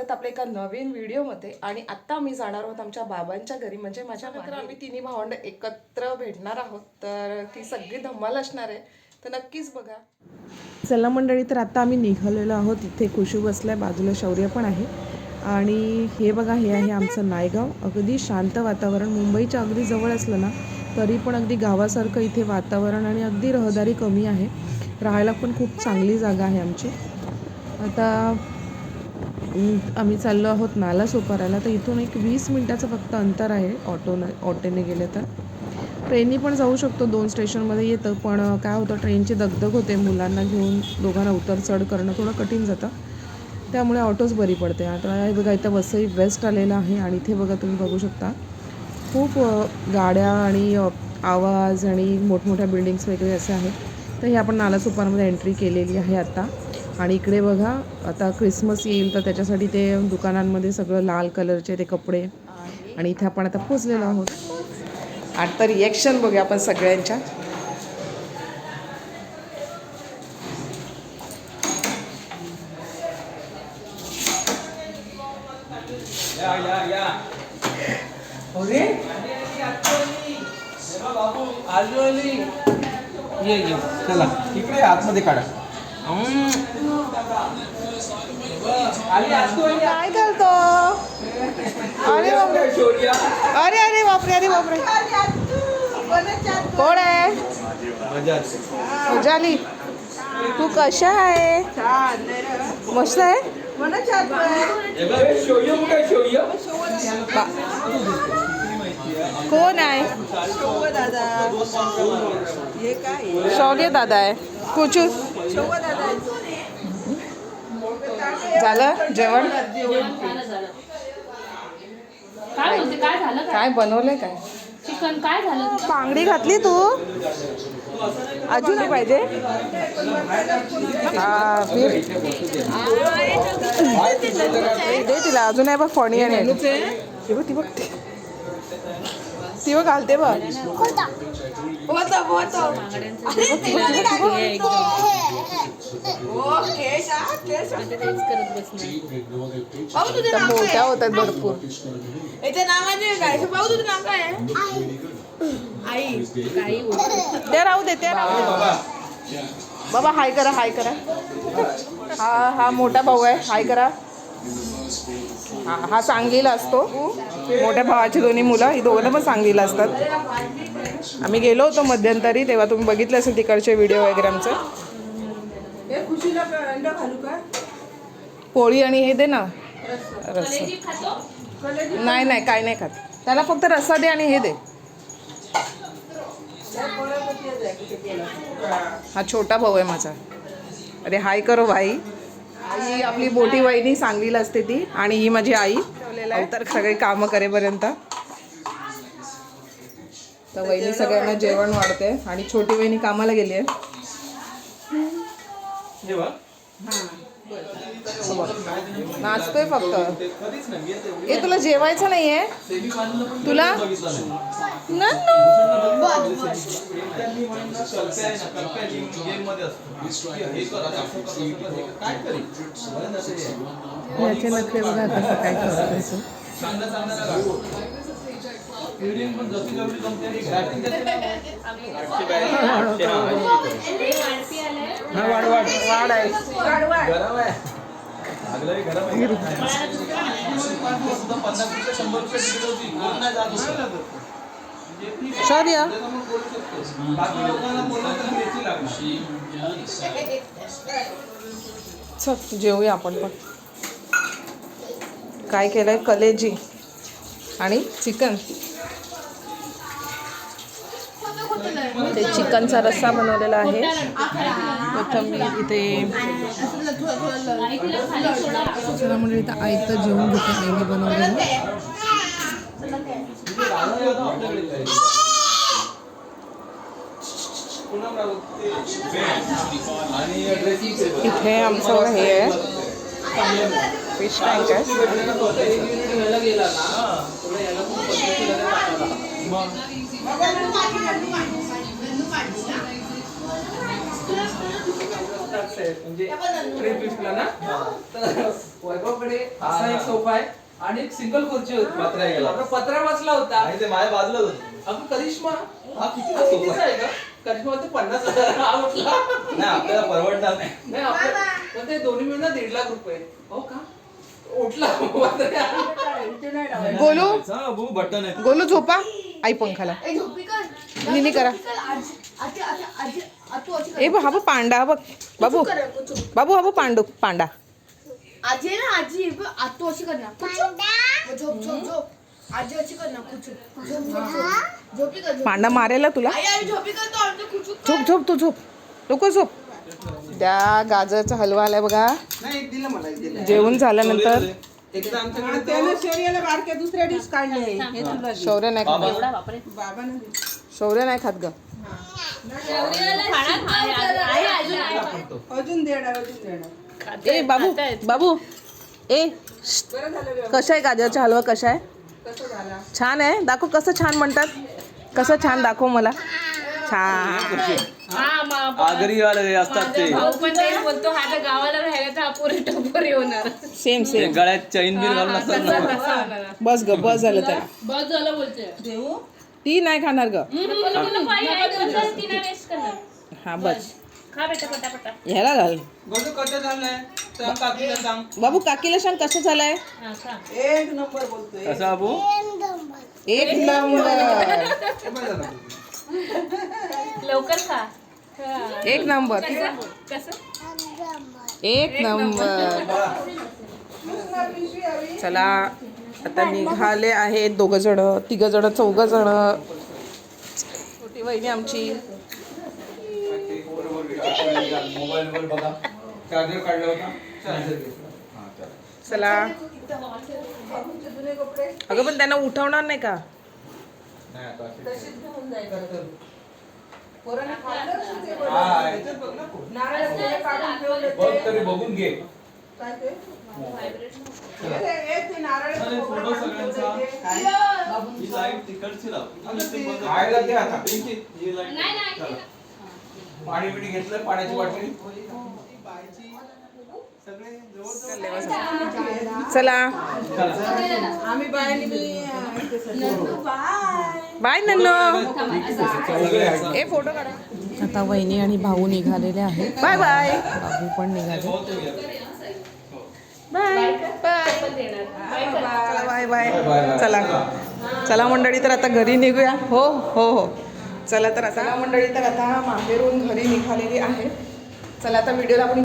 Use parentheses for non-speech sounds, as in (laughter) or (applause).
स्वागत आपल्या एका नवीन व्हिडिओमध्ये. आणि आत्ता आम्ही जाणार आहोत आमच्या बाबांच्या घरी. म्हणजे माझ्या नंतर आम्ही तिन्ही भावंड एकत्र भेटणार आहोत. तर ती सगळी धम्माल असणार आहे. तर नक्कीच बघा. चला मंडळी तर आता आम्ही निघालेलो आहोत. इथे खुशू बसलाय बाजूला शौर्य पण आहे. आणि हे बघा हे आहे आमचं नायगाव. अगदी शांत वातावरण. मुंबईच्या अगदी जवळ असलं ना तरी पण अगदी गावासारखं इथे वातावरण आणि अगदी रहदारी कमी आहे. राहायला पण खूप चांगली जागा आहे आमची. आता आम्ही चाललो आहोत नाला सोपारायला तर इथून एक वीस मिनटाचं फक्त अंतर आहे ऑटोनं ऑटोने गेले तर. ट्रेननी पण जाऊ शकतो दोन स्टेशनमध्ये येतं. पण काय होतं ट्रेनची दगदग होते. मुलांना घेऊन दोघांना उतर चढ करणं थोडं कठीण जातं. त्यामुळे ऑटोच बरी पडते. आता हे बघा इथं वसई वेस्ट आलेलं आहे. आणि इथे बघा तुम्ही बघू शकता. खूप गाड्या आणि आवाज आणि मोठमोठ्या बिल्डिंग्स वगैरे असे आहेत. तर हे आपण नाला सुपारमध्ये एंट्री केलेली आहे आता. आणि इकडे बघा आता क्रिसमस येईल तर त्याच्यासाठी ते दुकानांमध्ये सगळं लाल कलरचे ते कपडे. आणि इथे आपण आता पोचलेलो आहोत. आता रिॲक्शन बघूया आपण सगळ्यांच्या. ये ये चला. इकडे आतमध्ये काढा. काय करतो अरे बापरे अरे अरे बापरे अरे बापरे कोण आहे उजाली तू कशा आहे मस्त आहे कोण आहे शौर्य दादा आहे कुचू झालं? जेवण काय बोलते? काय झालं काय? काय बनवलंय काय? चिकन काय झालं? बांगडी घातली तू? अजून पाहिजे? हा फिर. दे तिला अजून आहे बघ फणी आणि ती बघ ती बघ ती. बघ घालते बघ. तेच करत बसणार. त्या मोठ्या होतात भरपूर. याचं नाव आहे काय भाऊ तुझं नाव काय? आहे आई. काही बोलते. ते राहू दे ते राहू दे. बाबा हाय करा हाय करा. हा हा मोठा भाऊ आहे. हाय करा. हा हा सांगलीला असतो. मोठ्या भावाची दोन्ही मुलं ही दोघं पण सांगलीला असतात. आम्ही गेलो होतो मध्यंतरी तेव्हा तुम्ही बघितले असेल तिकडचे व्हिडिओ वगैरे आमचं. हे खुशीला अंडा घालू का? पोळी आणि हे दे ना. खातो? नाही नाही काय नाही खात. त्याला फक्त रस्सा दे आणि हे दे. हा छोटा भाऊ आहे माझा. अरे हाय करो भाई. ही आपली मोठी वहिनी सांगलीला असते ती आणि ही माझी आई. तर सगळे कामं करेपर्यंत. तर वहिनी सगळ्यांना जेवण वाढते आणि छोटी वहिनी कामाला गेली आहे नाचतोय फक्त. ए तुला जेवायचं नाहीये? तुला. याचे नखरे बघा कसं काय करतो वाढ आहे गरम आहे लागलंय गरम आहे पन्नास रुपये शंभर रुपये तिकीट होती कोण नाही जात होतं. शौर्य बाकी लोकांना बोललं तर घ्यायची लागणार चल जेवूया आपण पण. काय केलंय? कलेजी. आणि चिकन. ते चिकनचा रस्सा बनवलेला आहे. कोथिंबीर इथे. म्हणजे इथं आयतं जेवण घेतो. आईने बनवलेलं. इथे आमचं हे आहे. फिश टँक आहे. म्हणजे ना तर वैभवकडे असा एक सोफा आहे आणि एक सिंगल खुर्ची होती पत्रा गेला. आपला पत्रा बसला होता आणि ते माझ्या बाजूलाच होतं. अगं करिश्मा हा किती हा कितीचा आहे का करिश्मा ते पन्नास हजार हा म्हटला नाही आपल्याला परवडणार नाही नाही आपलं पण ते दोन्ही मिळून ना दीड लाख रुपये हो का उठला. गोलू हा, बटन आहे. गोलू झोपा. आई पंखाला ए, झोपी कर. निनी करा. ए बा हा बघ पांडा हा बघ. बाबू. बाबू हा बघ पांडू पांडा. आजी ना आजी आतू अशी कर ना. कुचू. हो, झोप झोप झोप. आजी अशी कर ना कुचू झोप झोप झोप. झोपी कर झोप. पांडा मारेला तुला? झोपी करतो. झोप झोप तू झोप. नको झोप. त्या गाजरचा हलवा आलाय बघा. जेवण झाल्यानंतर. बारक्या दुसऱ्या डिश काढले. हे शौर्य नाही खात शौर्य नाही खात ग. अजून देणार ए बाबू बाबू. ए कशा आहे गाजरचा हलवा? कशा आहे? कसं झाला? छान आहे. दाखव कसं छान म्हणतात. कसं छान दाखव मला. छान हा मा- आगरी वाले असतात माझा ते भाऊ पण तेच बोलतो हा तर गावाला राहिला तर पुरे टपोरी होणार सेम ते सेम गळ्यात चैन बिन घालून असतात तसा ना तसा होणार बस ग बस झालं त्याला बस झालं बोलते देऊ ती नाही खाणार ग हा बस ह्याला घाल गोलू कसं झालंय तर काकीला सांग बाबू? काकीला सांग कसं झालंय एक नंबर. बोलतोय कसा बाबू एक नंबर. (laughs) लवकर खा. एक नंबर. एक नंबर. चला आता निघाले आहेत दोघ जण तिघ जण चौघ जण छोटी वहिनी आमची. चला. अगं पण त्यांना उठवणार नाही का? नाही आता असे. तशीच घेऊन जायचं. पोरांना हा, याच्यात बघ ना फोन. नारळ फुलं काढून ठेवले बघ तरी बघून घे. काय ते? हे ते- हे ते नारळाचं अरे, खोबरं फोटो काढून सगळ्यांचा. ठेवलंय ते. ही लाइट तिकडची लाव. अगं ते खायला दे आता. ही लाइट नाही नाही पाणी बिणी घेतलं पाण्याची बाटली? चला. आम्ही बायांनी मी अं, इथे सगळे- बाय नन्नो. ए फोटो काढा. आता वहिनी आणि भाऊ निघालेले आहेत. बाय बाय बाबू पण निघाले. बाय बाय पण देणार चला बाय बाय चला. चला मंडळी तर आता घरी निघूया. हो हो हो. चला तर आता. मंडळी तर आता माहेरून घरी निघालेली आहे. चला आता व्हिडिओला आपण